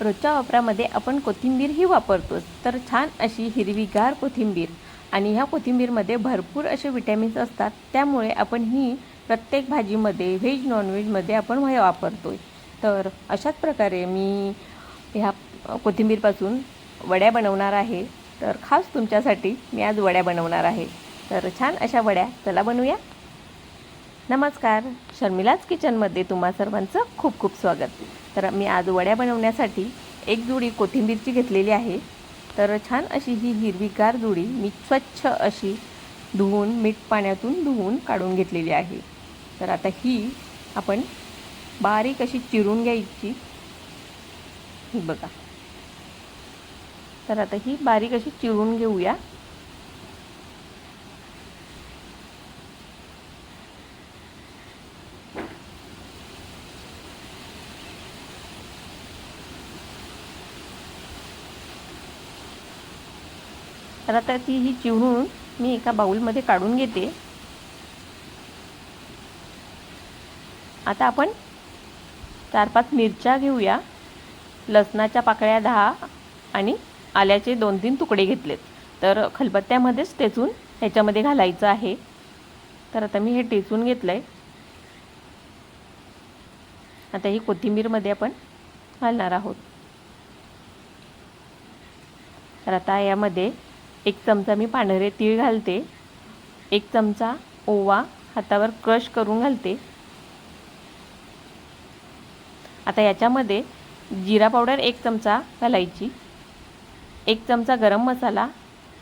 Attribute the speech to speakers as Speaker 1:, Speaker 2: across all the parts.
Speaker 1: रोजच्या वापरामध्ये आपण कोथिंबीर ही वापरतोच तर छान अशी हिरवीगार कोथिंबीर आणि ह्या कोथिंबीरमध्ये भरपूर असे विटॅमिन्स असतात. त्यामुळे आपण ही प्रत्येक भाजीमध्ये व्हेज नॉनव्हेजमध्ये आपण वापरतो आहे तर अशाच प्रकारे मी ह्या कोथिंबीरपासून वड्या बनवणार आहे. तर खास तुमच्यासाठी मी आज वड्या बनवणार आहे. तर छान अशा वड्या चला बनवूया. नमस्कार. शर्मिलाच किचनमध्ये तुम्हा सर्वांचं खूप खूप स्वागत. तर मी आज वड्या बनवण्यासाठी एक जुडी कोथिंबीरची घेतलेली आहे. तर छान अशी ही हिरवीगार जुडी मी स्वच्छ अशी धुवून मीठ पाण्यातून धुवून काढून घेतलेली आहे. तर आता ही आपण बारीक अशी चिरून घ्यायची. ही बघा. तर आता ही बारीक अशी चिरून घेऊया. तर आता ती ही चिवडून मी एका बाऊलमध्ये काढून घेते. आता आपण चार पाच मिरच्या घेऊया. लसणाच्या पाकळ्या दहा आणि आल्याचे दोन तीन तुकडे घेतलेत. तर खलबत्त्यामध्येच टेचून ह्याच्यामध्ये घालायचं आहे. तर आता मी हे टेचून घेतलं आहे आता ही कोथिंबीरमध्ये आपण घालणार आहोत. तर आता यामध्ये एक चमचा मी पांढरे तीळ घालते. एक चमचा ओवा हातावर क्रश करून घालते. आता याच्यामध्ये जिरा पावडर एक चमचा घालायची. एक चमचा गरम मसाला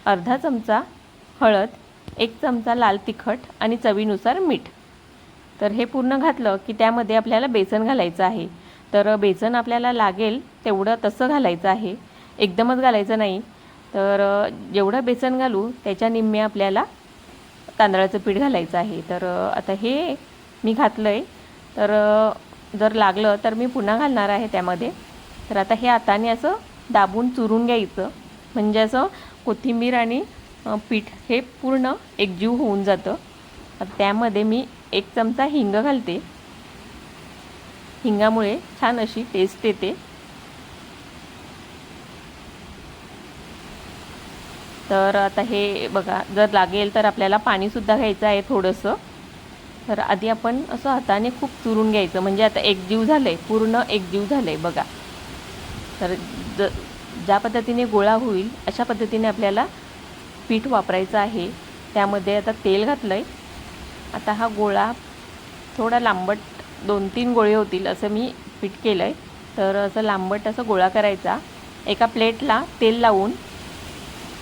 Speaker 1: अर्धा चमचा हळद एक चमचा लाल तिखट आणि चवीनुसार मीठ. तर हे पूर्ण घातलं की त्यामध्ये आपल्याला बेसन घालायचं आहे. तर बेसन आपल्याला लागेल तेवढं तसं घालायचं आहे. एकदमच घालायचं नाही. तर जेवढं बेसन घालू त्याच्या निम्मे आपल्याला तांदळाचं पीठ घालायचं आहे. तर आता हे मी घातलं आहे तर जर लागलं तर मी पुन्हा घालणार आहे त्यामध्ये. तर आता हे हाताने असं दाबून चुरून घ्यायचं. म्हणजे असं कोथिंबीर आणि पीठ हे पूर्ण एकजीव होऊन जातं. त्यामध्ये मी एक चमचा हिंग घालते. हिंगामुळे छान अशी टेस्ट येते. तर आता हे बघा जर लागेल तर आपल्याला पाणीसुद्धा घ्यायचं आहे थोडंसं. तर आधी आपण असं हाताने खूप चुरून घ्यायचं. म्हणजे आता एकजीव झालं आहे पूर्ण एकजीव झालं आहे बघा. तर ज ज्या पद्धतीने गोळा होईल अशा पद्धतीने आपल्याला पीठ वापरायचं आहे. त्यामध्ये आता तेल घातलं आहे आता हा गोळा थोडा लांबट दोन तीन गोळे होतील असं मी पीठ केलं आहे तर असं लांबट असं गोळा करायचा. एका प्लेटला तेल लावून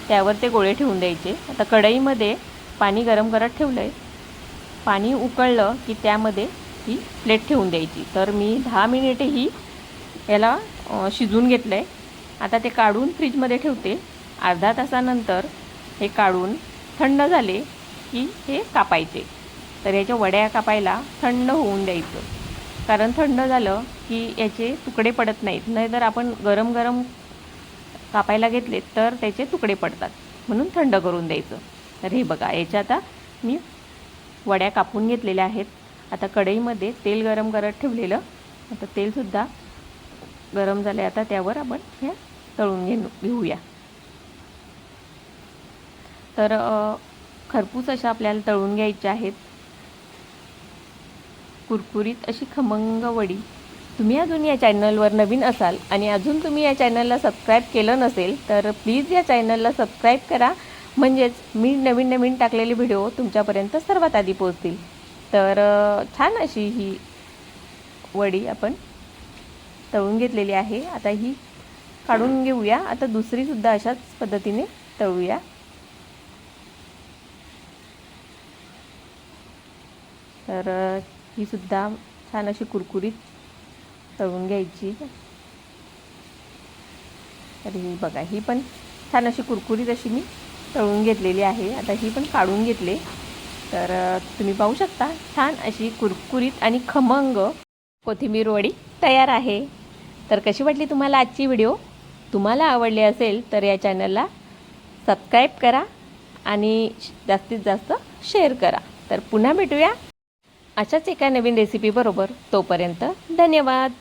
Speaker 1: त्यावर ते गोळे ठेवून द्यायचे. आता कढईमध्ये पाणी गरम करत ठेवलं आहे पाणी उकळलं की त्यामध्ये ही प्लेट ठेवून द्यायची. तर मी दहा मिनिटे ही याला शिजून घेतलं आहे आता ते काढून फ्रीजमध्ये ठेवते. अर्धा तासानंतर हे काढून थंड झाले की हे कापायचे. तर याच्या वड्या कापायला थंड होऊन द्यायचं. कारण थंड झालं की याचे तुकडे पडत नाहीत. नाहीतर आपण गरम गरम कापायला घेतले तर त्याचे तुकडे पडतात. म्हणून थंड करून द्यायचं. तर हे बघा याच्या आता मी वड्या कापून घेतलेल्या आहेत. आता कढईमध्ये तेल गरम करत ठेवलेलं. आता तेलसुद्धा गरम झाले. आता त्यावर आपण ह्या तळून घेऊ घेऊया. तर खरपूस अशा आपल्याला तळून घ्यायच्या आहेत. कुरकुरीत अशी खमंग वडी. तुम्ही अजून या चॅनलवर नवीन असाल आणि अजून तुम्ही या चॅनलला सबस्क्राईब केलं नसेल तर प्लीज या चॅनलला सबस्क्राईब करा. म्हणजेच मी नवीन नवीन टाकलेले व्हिडिओ तुमच्यापर्यंत सर्वात आधी पोहोचतील. तर छान अशी ही वडी आपण तळून घेतलेली आहे. आता ही काढून घेऊया. आता दुसरीसुद्धा अशाच पद्धतीने तळूया. तर ही सुद्धा छान अशी कुरकुरीत तळून घ्यायची. तर ही बघा ही पण छान अशी कुरकुरीत अशी मी तळून घेतलेली आहे. आता ही पण काढून घेतले. तर तुम्ही पाहू शकता छान अशी कुरकुरीत आणि खमंग कोथिंबीर वडी तयार आहे. तर कशी वाटली तुम्हाला आजची व्हिडिओ? तुम्हाला आवडली असेल तर या चॅनलला सबस्क्राईब करा आणि जास्तीत जास्त शेअर करा. तर पुन्हा भेटूया अशाच एका नवीन रेसिपीबरोबर तोपर्यंत धन्यवाद.